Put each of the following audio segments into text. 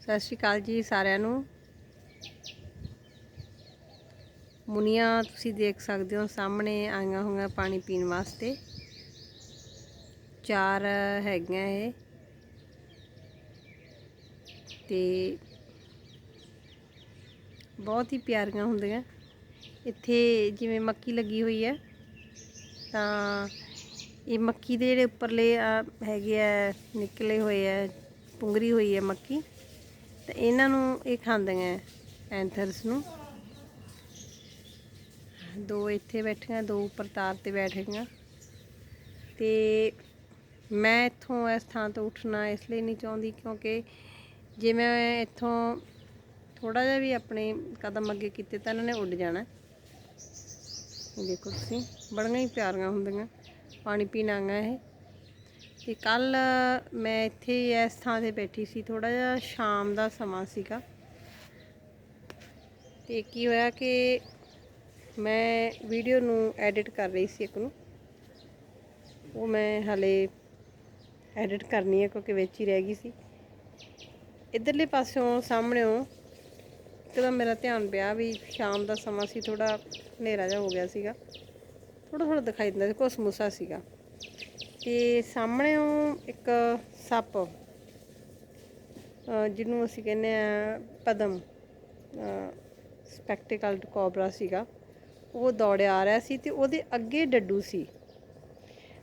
ਸਤਿ ਸ਼੍ਰੀ ਅਕਾਲ ਜੀ ਸਾਰਿਆਂ ਨੂੰ। ਮੁਨੀਆਂ, ਤੁਸੀਂ ਦੇਖ ਸਕਦੇ ਹੋ ਸਾਹਮਣੇ ਆਈਆਂ ਹੋਈਆਂ ਪਾਣੀ ਪੀਣ ਵਾਸਤੇ। ਚਾਰ ਹੈਗੀਆਂ ਇਹ। ਤੇ ਬਹੁਤ ਹੀ ਪਿਆਰੀਆਂ ਹੁੰਦੀਆਂ। ਇੱਥੇ ਜਿਵੇਂ ਮੱਕੀ ਲੱਗੀ ਹੋਈ ਹੈ, ਤਾਂ ਇਹ ਮੱਕੀ ਦੇ ਜਿਹੜੇ ਉੱਪਰਲੇ ਹੈਗੇ ਆ, ਨਿਕਲੇ ਹੋਏ ਆ, ਪੁੰਗਰੀ ਹੋਈ ਹੈ ਮੱਕੀ। ਤੇ ਇਹਨਾਂ ਨੂੰ ਇਹ ਖਾਂਦੀਆਂ ਐਂਥਰਸ ਨੂੰ। ਦੋ ਇੱਥੇ ਬੈਠੀਆਂ, ਦੋ ਉੱਪਰ ਤਾਰ ਤੇ ਬੈਠ ਗਈਆਂ ਤੇ ਮੈਂ ਇੱਥੋਂ ਇਸ ਥਾਂ ਤੋਂ ਉੱਠਣਾ ਇਸ ਲਈ ਨਹੀਂ ਚਾਹੁੰਦੀ, ਕਿਉਂਕਿ ਜੇ ਮੈਂ ਇੱਥੋਂ ਥੋੜਾ ਜਿਹਾ ਵੀ ਆਪਣੇ ਕਦਮ ਅੱਗੇ ਕੀਤੇ ਤਾਂ ਇਹਨਾਂ ਨੇ ਉੱਡ ਜਾਣਾ। ਇਹ ਦੇਖੋ ਤੁਸੀਂ, ਬੜੀਆਂ ਹੀ ਪਿਆਰੀਆਂ ਹੁੰਦੀਆਂ। ਪਾਣੀ ਪੀਣ ਆਈਆਂ ਇਹ। ਤੇ ਕੱਲ ਮੈਂ ਇੱਥੇ ਇਸ ਥਾਂ ਤੇ ਬੈਠੀ ਸੀ ਥੋੜਾ ਜਿਹਾ ਸ਼ਾਮ ਦਾ ਸਮਾਂ ਸੀਗਾ। ਤੇ ਕੀ ਹੋਇਆ ਕਿ ਮੈਂ ਵੀਡੀਓ ਨੂੰ ਐਡਿਟ ਕਰ ਰਹੀ ਸੀ ਇੱਕ ਨੂੰ। ਉਹ ਮੈਂ ਹਲੇ ਐਡਿਟ ਕਰਨੀ ਹੈ ਕਿਉਂਕਿ ਵਿੱਚ ਹੀ ਰਹਿ ਗਈ ਸੀ। ਇਧਰਲੇ ਪਾਸਿਓਂ ਸਾਹਮਣੇੋਂ ਇੱਕਦਮ ਮੇਰਾ ਧਿਆਨ ਪਿਆ ਵੀ ਸ਼ਾਮ ਦਾ ਸਮਾਂ ਸੀ ਥੋੜਾ ਹਨੇਰਾ ਜਿਹਾ ਹੋ ਗਿਆ ਸੀਗਾ। ਥੋੜਾ ਥੋੜਾ ਦਿਖਾਈ ਦਿੰਦਾ ਸੀ ਕੋਸਮੂਸਾ ਸੀਗਾ। ਤੇ ਸਾਹਮਣੇੋਂ ਇੱਕ ਸੱਪ ਜਿਹਨੂੰ ਅਸੀਂ ਕਹਿੰਦੇ ਆ ਪਦਮ ਸਪੈਕਟੀਕਲਡ ਕੋਬਰਾ ਸੀਗਾ। ਉਹ ਦੌੜਿਆ ਆ ਰਿਹਾ ਸੀ ਤੇ ਉਹਦੇ ਅੱਗੇ ਡੱਡੂ ਸੀ।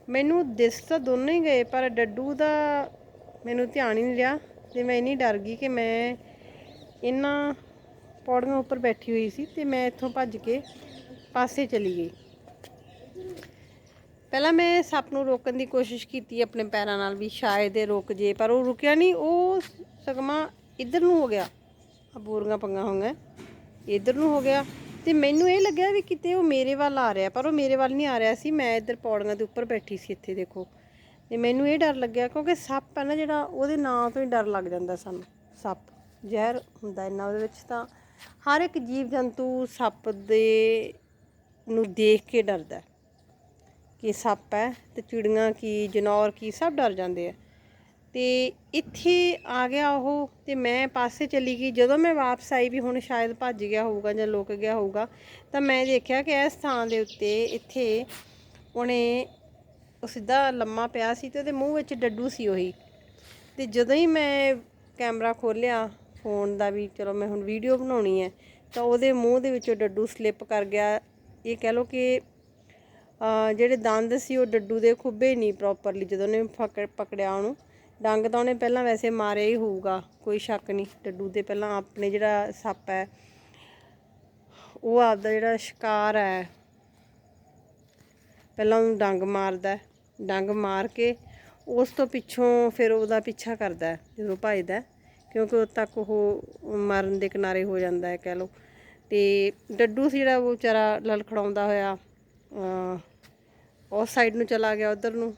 ਮੈਨੂੰ ਦਿਸ ਤਾਂ ਦੋਨੋਂ ਹੀ ਗਏ, ਪਰ ਡੱਡੂ ਦਾ ਮੈਨੂੰ ਧਿਆਨ ਹੀ ਨਹੀਂ ਰਿਹਾ ਤੇ ਮੈਂ ਇੰਨੀ ਡਰ ਗਈ ਕਿ ਮੈਂ ਇਹਨਾਂ ਪੌੜੀਆਂ ਉੱਪਰ ਬੈਠੀ ਹੋਈ ਸੀ ਤੇ ਮੈਂ ਇੱਥੋਂ ਭੱਜ ਕੇ ਪਾਸੇ ਚਲੀ ਗਈ। ਪਹਿਲਾਂ ਮੈਂ ਸੱਪ ਨੂੰ ਰੋਕਣ ਦੀ ਕੋਸ਼ਿਸ਼ ਕੀਤੀ, ਆਪਣੇ ਪੈਰਾਂ ਨਾਲ ਵੀ ਸ਼ਾਇਦ ਇਹ ਰੁਕ ਜੇ, ਪਰ ਉਹ ਰੁਕਿਆ ਨਹੀਂ। ਉਹ ਸਗਮਾ ਇੱਧਰ ਨੂੰ ਹੋ ਗਿਆ। ਆ ਬੋਰੀਆਂ ਪੰਗਾ ਹੋਈਆਂ। ਇੱਧਰ ਨੂੰ ਹੋ ਗਿਆ। ਤੇ ਮੈਨੂੰ ਇਹ ਲੱਗਿਆ ਵੀ ਕਿਤੇ ਉਹ ਮੇਰੇ ਵੱਲ ਆ ਰਿਹਾ, ਪਰ ਉਹ ਮੇਰੇ ਵੱਲ ਨਹੀਂ ਆ ਰਿਹਾ ਸੀ। ਮੈਂ ਇੱਧਰ ਪੌੜੀਆਂ ਦੇ ਉੱਪਰ ਬੈਠੀ ਸੀ ਇੱਥੇ, ਦੇਖੋ। ਤੇ ਮੈਨੂੰ ਇਹ ਡਰ ਲੱਗਿਆ, ਕਿਉਂਕਿ ਸੱਪ ਹੈ ਨਾ ਜਿਹੜਾ, ਉਹਦੇ ਨਾਂ ਤੋਂ ਹੀ ਡਰ ਲੱਗ ਜਾਂਦਾ ਸਾਨੂੰ, ਸੱਪ। ਜ਼ਹਿਰ ਹੁੰਦਾ ਇੰਨਾ ਉਹਦੇ ਵਿੱਚ ਤਾਂ ਹਰ ਇੱਕ ਜੀਵ ਜੰਤੂ ਸੱਪ ਦੇ ਨੂੰ ਦੇਖ ਕੇ ਡਰਦਾ ਕਿ ਸੱਪ ਹੈ ਤੇ ਚਿੜੀਆਂ ਕੀ, ਜਨੌਰ ਕੀ, ਸਭ ਡਰ ਜਾਂਦੇ ਆ। ਤੇ ਇੱਥੇ ਆ ਗਿਆ ਉਹ ਤੇ ਮੈਂ ਪਾਸੇ ਚਲੀ ਗਈ। ਜਦੋਂ ਮੈਂ ਵਾਪਸ ਆਈ ਵੀ ਹੁਣ ਸ਼ਾਇਦ ਭੱਜ ਗਿਆ ਹੋਊਗਾ ਜਾਂ ਲੁਕ ਗਿਆ ਹੋਊਗਾ, ਤਾਂ ਮੈਂ ਦੇਖਿਆ ਕਿ ਇਸ ਥਾਂ ਦੇ ਉੱਤੇ ਇੱਥੇ ਉਹਨੇ ਉਹ ਸਿੱਧਾ ਲੰਮਾ ਪਿਆ ਸੀ ਤੇ ਉਹਦੇ ਮੂੰਹ ਵਿੱਚ ਡੱਡੂ ਸੀ ਉਹੀ। ਤੇ ਜਦੋਂ ਹੀ ਮੈਂ ਕੈਮਰਾ ਖੋਲ੍ਹਿਆ, ਫੋਨ ਦਾ ਵੀ ਚਲੋ ਮੈਂ ਹੁਣ ਵੀਡੀਓ ਬਣਾਉਣੀ ਹੈ, ਤਾਂ ਉਹਦੇ ਮੂੰਹ ਦੇ ਵਿੱਚੋਂ ਡੱਡੂ ਸਲਿੱਪ ਕਰ ਗਿਆ। ਇਹ ਕਹਿ ਲਓ ਕਿ ਜਿਹੜੇ ਦੰਦ ਸੀ ਉਹ ਡੱਡੂ ਦੇ ਖੁੱਬੇ ਨਹੀਂ ਪ੍ਰੋਪਰਲੀ ਜਦੋਂ ਉਹਨੇ ਫਕੜ ਪਕੜਿਆ ਉਹਨੂੰ। ਡੰਗ ਤਾਂ ਉਹਨੇ ਪਹਿਲਾਂ ਵੈਸੇ ਮਾਰਿਆ ਹੀ ਹੋਊਗਾ, ਕੋਈ ਸ਼ੱਕ ਨਹੀਂ। ਡੱਡੂ ਦੇ ਪਹਿਲਾਂ ਆਪਣੇ ਜਿਹੜਾ ਸੱਪ ਹੈ, ਉਹ ਆਪਦਾ ਜਿਹੜਾ ਸ਼ਿਕਾਰ ਹੈ। ਪਹਿਲਾਂ ਉਹਨੂੰ ਡੰਗ ਮਾਰਦਾ ਡੰਗ ਮਾਰ ਕੇ ਉਸ ਤੋਂ ਪਿੱਛੋਂ ਫਿਰ ਉਹਦਾ ਪਿੱਛਾ ਕਰਦਾ ਜਦੋਂ ਭੱਜਦਾ ਕਿਉਂਕਿ ਉਦ ਤੱਕ ਉਹ ਮਰਨ ਦੇ ਕਿਨਾਰੇ ਹੋ ਜਾਂਦਾ ਹੈ, ਕਹਿ ਲਓ। ਤੇ ਡੱਡੂ ਸੀ ਜਿਹੜਾ, ਉਹ ਵਿਚਾਰਾ ਲਲਖੜਾਉਂਦਾ ਹੋਇਆ। ਉਸ ਸਾਈਡ ਨੂੰ ਚਲਾ ਗਿਆ ਉਧਰ ਨੂੰ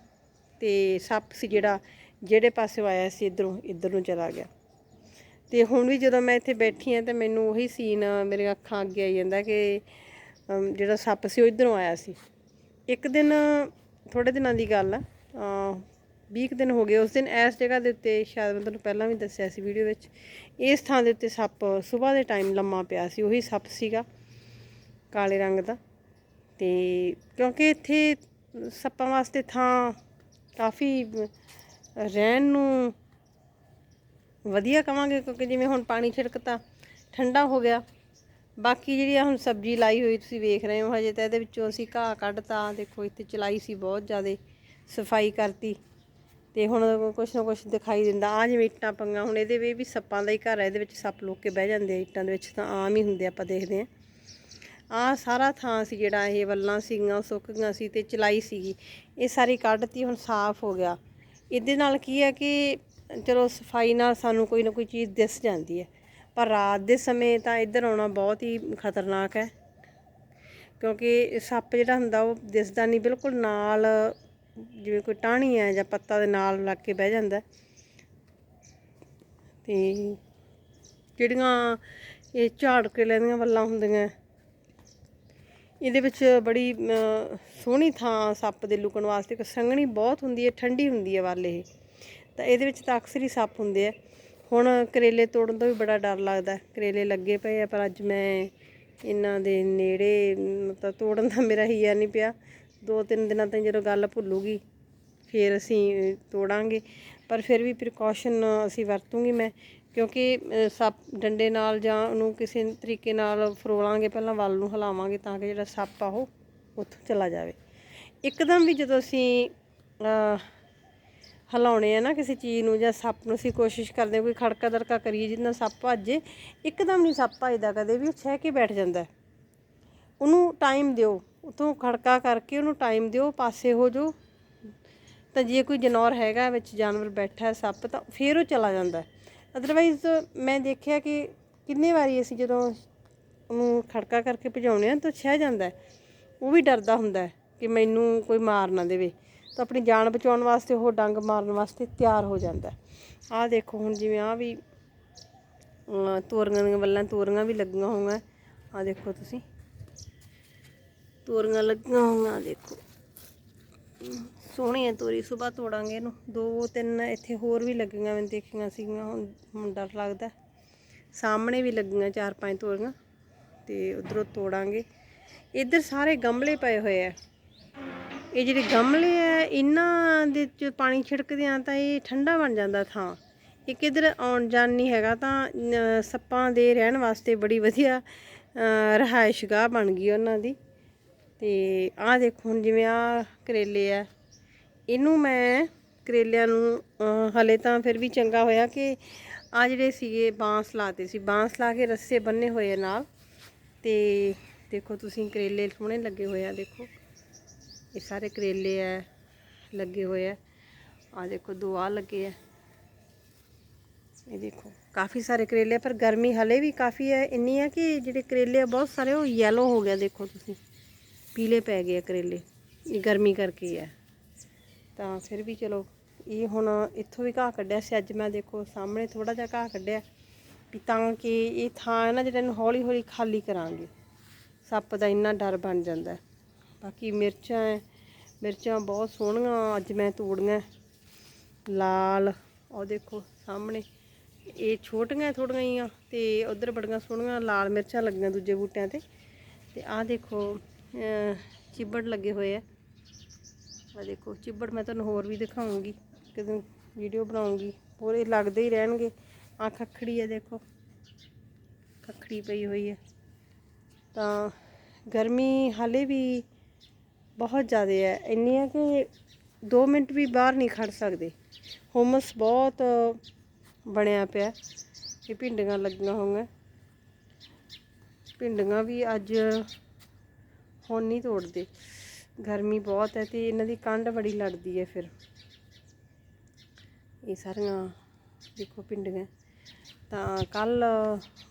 ਤੇ ਸੱਪ ਸੀ ਜਿਹੜਾ, ਜਿਹੜੇ ਪਾਸੇ ਆਇਆ ਸੀ ਇਧਰੋਂ, ਇੱਧਰ ਨੂੰ ਚਲਾ ਗਿਆ। ਤੇ ਹੁਣ ਵੀ ਜਦੋਂ ਮੈਂ ਇੱਥੇ ਬੈਠੀ ਆ ਤੇ ਮੈਨੂੰ ਉਹੀ ਸੀਨ ਮੇਰੀਆਂ ਅੱਖਾਂ ਅੱਗੇ ਆਈ ਜਾਂਦਾ ਕਿ ਜਿਹੜਾ ਸੱਪ ਸੀ ਉਹ ਇਧਰੋਂ ਆਇਆ ਸੀ। ਇੱਕ ਦਿਨ ਥੋੜੇ ਦਿਨਾਂ ਦੀ ਗੱਲ ਆ ਅ 20 ਕੁ ਦਿਨ ਹੋ ਗਏ। ਉਸ ਦਿਨ ਇਸ ਜਗ੍ਹਾ ਦੇ ਉੱਤੇ ਸ਼ਾਇਦ ਮੈਂ ਤੁਹਾਨੂੰ ਪਹਿਲਾਂ ਵੀ ਦੱਸਿਆ ਸੀ ਵੀਡੀਓ ਵਿੱਚ, ਇਸ ਥਾਂ ਦੇ ਉੱਤੇ ਸੱਪ ਸਵੇਰ ਦੇ ਟਾਈਮ ਲੰਮਾ ਪਿਆ ਸੀ। ਉਹੀ ਸੱਪ ਸੀਗਾ, ਕਾਲੇ ਰੰਗ ਦਾ। ਤੇ ਕਿਉਂਕਿ ਇੱਥੇ ਸੱਪਾਂ ਵਾਸਤੇ ਥਾਂ ਕਾਫੀ ਰਹਿਣ ਨੂੰ ਵਧੀਆ ਕਵਾਂਗੇ, ਕਿਉਂਕਿ ਜਿਵੇਂ ਹੁਣ ਪਾਣੀ ਛਿੜਕਤਾ ਠੰਡਾ ਹੋ ਗਿਆ। ਬਾਕੀ ਜਿਹੜੀ ਆ ਹੁਣ ਸਬਜ਼ੀ ਲਾਈ ਹੋਈ ਤੁਸੀਂ ਵੇਖ ਰਹੇ ਹੋ, ਹਜੇ ਤਾਂ ਇਹਦੇ ਵਿੱਚੋਂ ਅਸੀਂ ਘਾਹ ਕੱਢਤਾ, ਦੇਖੋ ਇੱਥੇ ਚਲਾਈ ਸੀ ਬਹੁਤ ਜ਼ਿਆਦਾ ਸਫ਼ਾਈ ਕਰਤੀ। ਤੇ ਹੁਣ ਕੁਛ ਨਾ ਕੁਛ ਦਿਖਾਈ ਦਿੰਦਾ ਆ ਜਿਵੇਂ ਇੱਟਾਂ ਪੰਗਾ, ਹੁਣ ਇਹਦੇ ਵੀ ਸੱਪਾਂ ਦਾ ਹੀ ਘਰ ਹੈ ਇਹਦੇ ਵਿੱਚ ਸੱਪ ਲੋਕ ਕੇ ਬਹਿ ਜਾਂਦੇ ਆ, ਇੱਟਾਂ ਦੇ ਵਿੱਚ ਤਾਂ ਆਮ ਹੀ ਹੁੰਦੇ ਆਪਾਂ ਦੇਖਦੇ ਆ। ਆ ਸਾਰਾ ਥਾਂ ਸੀ ਜਿਹੜਾ ਇਹ ਵੱਲਾਂ ਸੀਗੀਆਂ ਸੁੱਕ ਗਈਆਂ ਸੀ ਤੇ ਚਲਾਈ ਸੀਗੀ। ਇਹ ਸਾਰੀ ਕੱਢਤੀ ਹੁਣ ਸਾਫ਼ ਹੋ ਗਿਆ। ਇਹਦੇ ਨਾਲ ਕੀ ਹੈ ਕਿ ਚਲੋ ਸਫ਼ਾਈ ਨਾਲ ਸਾਨੂੰ ਕੋਈ ਨਾ ਕੋਈ ਚੀਜ਼ ਦਿਸ ਜਾਂਦੀ ਹੈ। ਪਰ ਰਾਤ ਦੇ ਸਮੇਂ ਤਾਂ ਇੱਧਰ ਆਉਣਾ ਬਹੁਤ ਹੀ ਖਤਰਨਾਕ ਹੈ। ਕਿਉਂਕਿ ਸੱਪ ਜਿਹੜਾ ਹੁੰਦਾ, ਉਹ ਦਿਸਦਾ ਨਹੀਂ, ਬਿਲਕੁਲ ਨਾਲ ਜਿਵੇਂ ਕੋਈ ਟਾਹਣੀ ਹੈ ਜਾਂ ਪੱਤਾ ਦੇ ਨਾਲ ਲੱਗ ਕੇ ਬਹਿ ਜਾਂਦਾ। ਤੇ ਜਿਹੜੀਆਂ ਇਹ ਝਾੜ ਕੇ ਲੈਂਦੀਆਂ ਵੱਲਾਂ ਹੁੰਦੀਆਂ ਇਹਦੇ ਵਿੱਚ ਬੜੀ ਸੋਹਣੀ ਥਾਂ ਸੱਪ ਦੇ ਲੁਕਣ ਵਾਸਤੇ ਇੱਕ ਸੰਘਣੀ ਬਹੁਤ ਹੁੰਦੀ ਹੈ, ਠੰਡੀ ਹੁੰਦੀ ਹੈ ਵੱਲ ਇਹ। ਤਾਂ ਇਹਦੇ ਵਿੱਚ ਤਾਂ ਅਕਸਰ ਹੀ ਸੱਪ ਹੁੰਦੇ ਆ। ਹੁਣ ਕਰੇਲੇ ਤੋੜਨ ਤੋਂ ਵੀ ਬੜਾ ਡਰ ਲੱਗਦਾ ਕਰੇਲੇ ਲੱਗੇ ਪਏ ਆ, ਪਰ ਅੱਜ ਮੈਂ ਇਹਨਾਂ ਦੇ ਨੇੜੇ ਮਤਲਬ ਤੋੜਨ ਦਾ ਮੇਰਾ ਹੀਆ ਨਹੀਂ ਪਿਆ। ਦੋ ਤਿੰਨ ਦਿਨਾਂ ਤੱਕ ਜਦੋਂ ਗੱਲ ਭੁੱਲੂਗੀ, ਫਿਰ ਅਸੀਂ ਤੋੜਾਂਗੇ। ਪਰ ਫਿਰ ਵੀ ਪ੍ਰੀਕਾਸ਼ਨ ਅਸੀਂ ਵਰਤੂੰਗੀ ਮੈਂ। ਕਿਉਂਕਿ ਸੱਪ ਡੰਡੇ ਨਾਲ ਜਾਂ ਉਹਨੂੰ ਕਿਸੇ ਤਰੀਕੇ ਨਾਲ ਫਰੋਲਾਂਗੇ, ਪਹਿਲਾਂ ਵੱਲ ਨੂੰ ਹਿਲਾਵਾਂਗੇ ਤਾਂ ਕਿ ਜਿਹੜਾ ਸੱਪ ਆ ਉਹ ਉੱਥੋਂ ਚਲਾ ਜਾਵੇ। ਇੱਕਦਮ ਵੀ ਜਦੋਂ ਅਸੀਂ ਹਿਲਾਉਣੇ ਆ ਨਾ ਕਿਸੇ ਚੀਜ਼ ਨੂੰ ਜਾਂ ਸੱਪ ਨੂੰ ਅਸੀਂ ਕੋਸ਼ਿਸ਼ ਕਰਦੇ ਕੋਈ ਖੜਕਾ ਦੜਕਾ ਕਰੀਏ ਜਿਹਦੇ ਸੱਪ ਭੱਜੇ ਇੱਕਦਮ ਨਹੀਂ ਸੱਪ ਭੱਜਦਾ ਕਦੇ ਵੀ, ਉਹ ਛਹਿ ਕੇ ਬੈਠ ਜਾਂਦਾ। ਉਹਨੂੰ ਟਾਈਮ ਦਿਓ ਉਤੋਂ ਖੜਕਾ ਕਰਕੇ ਉਹਨੂੰ ਟਾਈਮ ਦਿਓ, ਪਾਸੇ ਹੋ ਜਾਓ। ਤਾਂ ਜੇ ਕੋਈ ਜਨੌਰ ਹੈਗਾ, ਵਿੱਚ ਜਾਨਵਰ ਬੈਠਾ, ਸੱਪ ਤਾਂ ਫਿਰ ਉਹ ਚਲਾ ਜਾਂਦਾ। ਅਦਰਵਾਈਜ਼ ਮੈਂ ਦੇਖਿਆ ਕਿ ਕਿੰਨੇ ਵਾਰੀ ਅਸੀਂ ਜਦੋਂ ਉਹਨੂੰ ਖੜਕਾ ਕਰਕੇ ਭਜਾਉਂਦੇ ਆ ਤਾਂ ਛਹਿ ਜਾਂਦਾ ਉਹ ਵੀ ਡਰਦਾ ਹੁੰਦਾ ਕਿ ਮੈਨੂੰ ਕੋਈ ਮਾਰ ਨਾ ਦੇਵੇ। ਤਾਂ ਆਪਣੀ ਜਾਨ ਬਚਾਉਣ ਵਾਸਤੇ ਉਹ ਡੰਗ ਮਾਰਨ ਵਾਸਤੇ ਤਿਆਰ ਹੋ ਜਾਂਦਾ ਆਹ ਦੇਖੋ ਹੁਣ ਜਿਵੇਂ ਆ ਵੀ ਤੋਰੀਆਂ ਦੀਆਂ ਵੱਲਾਂ ਤੋਰੀਆਂ ਵੀ ਲੱਗੀਆਂ ਹੋਈਆਂ ਆਹ ਦੇਖੋ ਤੁਸੀਂ। ਤੋਰੀਆਂ ਲੱਗੀਆਂ ਹੋਈਆਂ ਦੇਖੋ। ਸੋਹਣੀ ਹੈ ਤੋਰੀ ਸਵੇਰ ਤੋੜਾਂਗੇ ਇਹਨੂੰ। ਦੋ ਤਿੰਨ ਇੱਥੇ ਹੋਰ ਵੀ ਲੱਗੀਆਂ ਮੈਂ ਦੇਖੀਆਂ ਸੀਗੀਆਂ ਹੁਣ ਹੁਣ ਡਰ ਲੱਗਦਾ। ਸਾਹਮਣੇ ਵੀ ਲੱਗੀਆਂ ਚਾਰ ਪੰਜ ਤੋਰੀਆਂ ਤੇ ਉਧਰੋਂ ਤੋੜਾਂਗੇ। ਇੱਧਰ ਸਾਰੇ ਗਮਲੇ ਪਏ ਹੋਏ ਆ। ਇਹ ਜਿਹੜੇ ਗਮਲੇ ਆ ਇਹਨਾਂ ਦੇ ਚ ਪਾਣੀ ਛਿੜਕਦੇ ਆ ਤਾਂ ਇਹ ਠੰਡਾ ਬਣ ਜਾਂਦਾ ਥਾਂ। ਇੱਕ ਇਧਰ ਆਉਣ ਜਾਣ ਨਹੀਂ ਹੈਗਾ ਤਾਂ ਸੱਪਾਂ ਦੇ ਰਹਿਣ ਵਾਸਤੇ ਬੜੀ ਵਧੀਆ ਅ, ਰਿਹਾਇਸ਼ਗਾਹ ਬਣ ਗਈ ਉਹਨਾਂ ਦੀ। ਤੇ ਆਹ ਦੇਖੋ ਹੁਣ ਜਿਵੇਂ ਆ ਕਰੇਲੇ ਆ ਇਹਨੂੰ ਮੈਂ ਕਰੇਲਿਆਂ ਨੂੰ ਅ, ਹਲੇ ਤਾਂ ਫਿਰ ਵੀ ਚੰਗਾ ਹੋਇਆ ਕਿ ਆ ਜਿਹੜੇ ਸੀਗੇ ਬਾਂਸ ਲਾਤੇ ਸੀ। ਬਾਂਸ ਲਾ ਕੇ ਰੱਸੇ ਬੰਨੇ ਹੋਏ ਨਾਲ। ਤੇ ਦੇਖੋ ਤੁਸੀਂ ਕਰੇਲੇ ਸੋਹਣੇ ਲੱਗੇ ਹੋਏ ਆ ਦੇਖੋ। ਇਹ ਸਾਰੇ ਕਰੇਲੇ ਆ ਲੱਗੇ ਹੋਏ ਆ ਆ ਦੇਖੋ ਦੋ ਆ ਲੱਗੇ ਆ ਇਹ ਦੇਖੋ ਕਾਫੀ ਸਾਰੇ ਕਰੇਲੇ ਪਰ ਗਰਮੀ ਹਲੇ ਵੀ ਕਾਫੀ ਹੈ ਇੰਨੀ ਹੈ ਕਿ ਜਿਹੜੇ ਕਰੇਲੇ ਆ ਬਹੁਤ ਸਾਰੇ ਉਹ ਯੈਲੋ ਹੋ ਗਿਆ ਦੇਖੋ ਤੁਸੀਂ। ਪੀਲੇ ਪੈ ਗਏ ਕਰੇਲੇ। ਇਹ ਗਰਮੀ ਕਰਕੇ ਹੈ ਤਾਂ ਫਿਰ ਵੀ ਚਲੋ, ਇਹ ਹੁਣ ਇੱਥੋਂ ਵੀ ਘਾਹ ਕੱਢਿਆ ਸੀ, ਅੱਜ ਮੈਂ ਦੇਖੋ ਸਾਹਮਣੇ ਥੋੜਾ ਜਿਹਾ ਘਾਹ ਕੱਢਿਆ ਵੀ ਤਾਂ ਕਿ ਇਹ ਥਾਂ ਹੈ ਨਾ ਜਿਹੜਾ ਨੂੰ ਹੌਲੀ ਹੌਲੀ ਖਾਲੀ ਕਰਾਂਗੇ। ਸੱਪ ਦਾ ਇੰਨਾ ਡਰ ਬਣ ਜਾਂਦਾ ਬਾਕੀ ਮਿਰਚਾਂ ਹੈ, ਮਿਰਚਾਂ ਬਹੁਤ ਸੋਹਣੀਆਂ, ਅੱਜ ਮੈਂ ਤੋੜੀਆਂ ਲਾਲ ਉਹ ਦੇਖੋ ਸਾਹਮਣੇ, ਇਹ ਛੋਟੀਆਂ ਥੋੜੀਆਂ ਹੀ ਆ ਤੇ ਉਧਰ ਬੜੀਆਂ ਸੋਹਣੀਆਂ ਲਾਲ ਮਿਰਚਾਂ ਲੱਗੀਆਂ ਦੂਜੇ ਬੂਟਿਆਂ ਤੇ। ਤੇ ਆਹ ਦੇਖੋ, ਅਹ ਚਿੱਬੜ ਲੱਗੇ ਹੋਏ ਆ। ਆ ਦੇਖੋ, ਚਿੱਬੜ ਮੈਂ ਤੁਹਾਨੂੰ ਹੋਰ ਵੀ ਦਿਖਾਉਂਗੀ ਕਦੋਂ ਵੀਡੀਓ ਬਣਾਉਂਗੀ। ਹੋਰ ਇਹ ਲੱਗਦੇ ਹੀ ਰਹਿਣਗੇ। ਆ ਖੱਖੜੀ ਹੈ, ਦੇਖੋ। ਖੱਖੜੀ ਪਈ ਹੋਈ ਹੈ। ਤਾਂ ਗਰਮੀ ਹਾਲੇ ਵੀ ਬਹੁਤ ਜ਼ਿਆਦਾ ਹੈ। ਇੰਨੀ ਹੈ ਕਿ 2 ਮਿੰਟ ਵੀ ਬਾਹਰ ਨਹੀਂ ਖੜ ਸਕਦੇ। ਹੁਮਸ ਬਹੁਤ ਬਣਿਆ ਪਿਆ ਇਹ ਭਿੰਡੀਆਂ ਲੱਗੀਆਂ ਹੋਈਆਂ। ਭਿੰਡੀਆਂ ਵੀ ਅੱਜ ਹੁਣ ਨਹੀਂ ਤੋੜਦੇ। ਗਰਮੀ ਬਹੁਤ ਹੈ ਤੇ ਇਹਨਾਂ ਦੀ ਕੰਡ ਬੜੀ ਲੜਦੀ ਹੈ ਫਿਰ। ਇਹ ਸਾਰੀਆਂ ਦੇਖੋ ਭਿੰਡੀਆਂ ਤਾਂ ਕੱਲ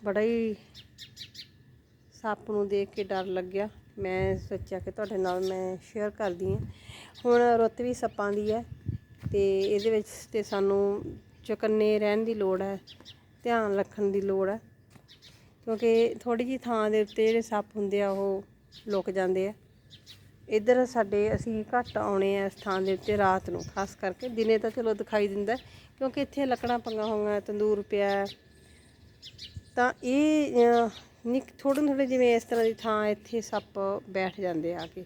ਬੜਾ ਹੀ ਸੱਪ ਨੂੰ ਦੇਖ ਕੇ ਡਰ ਲੱਗਿਆ। ਮੈਂ ਸੋਚਿਆ ਕਿ ਤੁਹਾਡੇ ਨਾਲ ਮੈਂ ਸ਼ੇਅਰ ਕਰਦੀ ਹਾਂ। ਹੁਣ ਰੁੱਤ ਵੀ ਸੱਪਾਂ ਦੀ ਹੈ ਤੇ ਇਹਦੇ ਵਿੱਚ ਤੇ ਸਾਨੂੰ ਚੁਕੰਨੇ ਰਹਿਣ ਦੀ ਲੋੜ ਹੈ, ਧਿਆਨ ਰੱਖਣ ਦੀ ਲੋੜ ਹੈ। ਕਿਉਂਕਿ ਥੋੜੀ ਜਿਹੀ ਥਾਂ ਦੇ ਉੱਤੇ ਜਿਹੜੇ ਸੱਪ ਹੁੰਦੇ ਆ, ਉਹ ਲੁਕ ਜਾਂਦੇ ਆ। ਇੱਧਰ ਸਾਡੇ ਅਸੀਂ ਘੱਟ ਆਉਣੇ ਆ ਇਸ ਥਾਂ ਦੇ ਉੱਤੇ ਰਾਤ ਨੂੰ ਖਾਸ ਕਰਕੇ ਦਿਨੇ ਤਾਂ ਚਲੋ ਦਿਖਾਈ ਦਿੰਦਾ ਕਿਉਂਕਿ ਇੱਥੇ ਲੱਕੜਾਂ ਪੰਗਾ ਹੋਈਆਂ ਤੰਦੂਰ ਪਿਆ ਤਾਂ ਇਹ ਨਿੱਕ ਥੋੜ੍ਹੇ ਥੋੜ੍ਹੇ ਜਿਵੇਂ ਇਸ ਤਰ੍ਹਾਂ ਦੀ ਥਾਂ ਇੱਥੇ ਸੱਪ ਬੈਠ ਜਾਂਦੇ ਆ ਕੇ।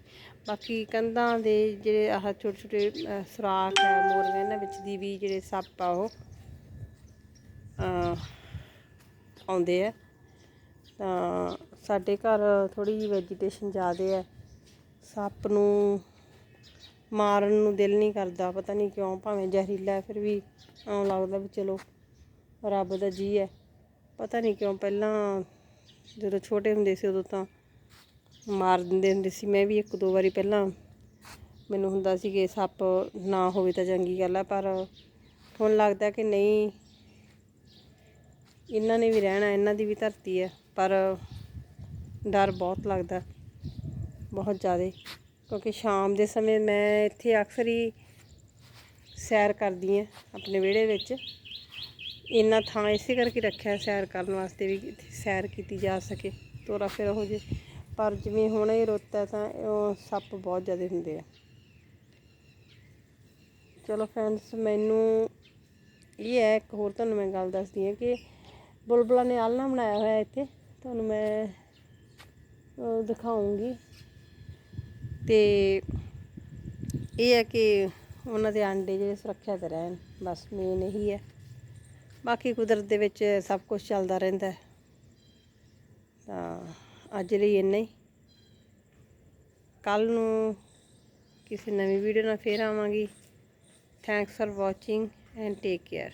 ਬਾਕੀ ਕੰਧਾਂ ਦੇ ਜਿਹੜੇ ਆਹ ਛੋਟੇ ਛੋਟੇ ਅਹ, ਸੁਰਾਖ ਹੈ ਮੋਰੀਆਂ ਇਹਨਾਂ ਵਿੱਚ ਦੀ ਵੀ ਜਿਹੜੇ ਸੱਪ ਆ ਉਹ ਆਉਂਦੇ ਆ। ਤਾਂ ਸਾਡੇ ਘਰ ਥੋੜੀ ਜਿਹੀ ਵੈਜੀਟੇਸ਼ਨ ਜ਼ਿਆਦੇ ਹੈ। ਸੱਪ ਨੂੰ ਮਾਰਨ ਨੂੰ ਦਿਲ ਨਹੀਂ ਕਰਦਾ ਪਤਾ ਨਹੀਂ ਕਿਉਂ ਭਾਵੇਂ ਜ਼ਹਿਰੀਲਾ ਹੈ, ਫਿਰ ਵੀ ਐਂ ਲੱਗਦਾ ਵੀ ਚਲੋ ਰੱਬ ਦਾ ਜੀ ਹੈ। ਪਤਾ ਨਹੀਂ ਕਿਉਂ ਪਹਿਲਾਂ ਜਦੋਂ ਛੋਟੇ ਹੁੰਦੇ ਸੀ ਉਦੋਂ ਤਾਂ ਮਾਰ ਦਿੰਦੇ ਹੁੰਦੇ ਸੀ। ਮੈਂ ਵੀ ਇੱਕ ਦੋ ਵਾਰੀ ਪਹਿਲਾਂ ਮੈਨੂੰ ਹੁੰਦਾ ਸੀ ਕਿ ਸੱਪ ਨਾ ਹੋਵੇ ਤਾਂ ਚੰਗੀ ਗੱਲ ਹੈ ਪਰ ਹੁਣ ਲੱਗਦਾ ਕਿ ਨਹੀਂ ਇਹਨਾਂ ਨੇ ਵੀ ਰਹਿਣਾ ਇਹਨਾਂ ਦੀ ਵੀ ਧਰਤੀ ਹੈ ਪਰ ਡਰ ਬਹੁਤ ਲੱਗਦਾ। ਬਹੁਤ ਜ਼ਿਆਦਾ, ਕਿਉਂਕਿ ਸ਼ਾਮ ਦੇ ਸਮੇਂ ਮੈਂ ਇੱਥੇ ਅਕਸਰ ਹੀ ਸੈਰ ਕਰਦੀ ਹਾਂ ਆਪਣੇ ਵਿਹੜੇ ਵਿੱਚ। ਇੰਨਾ ਥਾਂ ਇਸੇ ਕਰਕੇ ਰੱਖਿਆ ਸੈਰ ਕਰਨ ਵਾਸਤੇ ਵੀ ਇੱਥੇ ਸੈਰ ਕੀਤੀ ਜਾ ਸਕੇ। ਤੋਰਾ ਫਿਰ ਹੋ ਜੇ, ਪਰ ਜਿਵੇਂ ਹੁਣ ਇਹ ਰੁੱਤ ਹੈ ਤਾਂ ਉਹ ਸੱਪ ਬਹੁਤ ਜ਼ਿਆਦਾ ਹੁੰਦੇ ਆ। ਚਲੋ ਫਰੈਂਡਸ ਮੈਨੂੰ ਇਹ ਹੈ, ਇੱਕ ਹੋਰ ਤੁਹਾਨੂੰ ਮੈਂ ਗੱਲ ਦੱਸਦੀ ਹਾਂ ਕਿ ਬੁਲਬੁਲਾ ਨੇ ਆਲਣਾ ਬਣਾਇਆ ਹੋਇਆ ਇੱਥੇ। ਤੁਹਾਨੂੰ ਮੈਂ ਉਹ ਦਿਖਾਉਂਗੀ। ਤੇ ਇਹ ਹੈ ਕਿ ਉਹਨਾਂ ਦੇ ਆਂਡੇ ਜਿਹੜੇ ਸੁਰੱਖਿਅਤ ਰਹਿਣ, ਬਸ ਮੇਨ ਇਹੀ ਹੈ। ਬਾਕੀ ਕੁਦਰਤ ਦੇ ਵਿੱਚ ਸਭ ਕੁਝ ਚੱਲਦਾ ਰਹਿੰਦਾ ਤਾਂ ਅੱਜ ਲਈ ਇੰਨਾ ਹੀ। ਕੱਲ ਨੂੰ ਕਿਸੇ ਨਵੀਂ ਵੀਡੀਓ ਨਾਲ ਫੇਰ ਆਵਾਂਗੀ। Thanks for watching and take care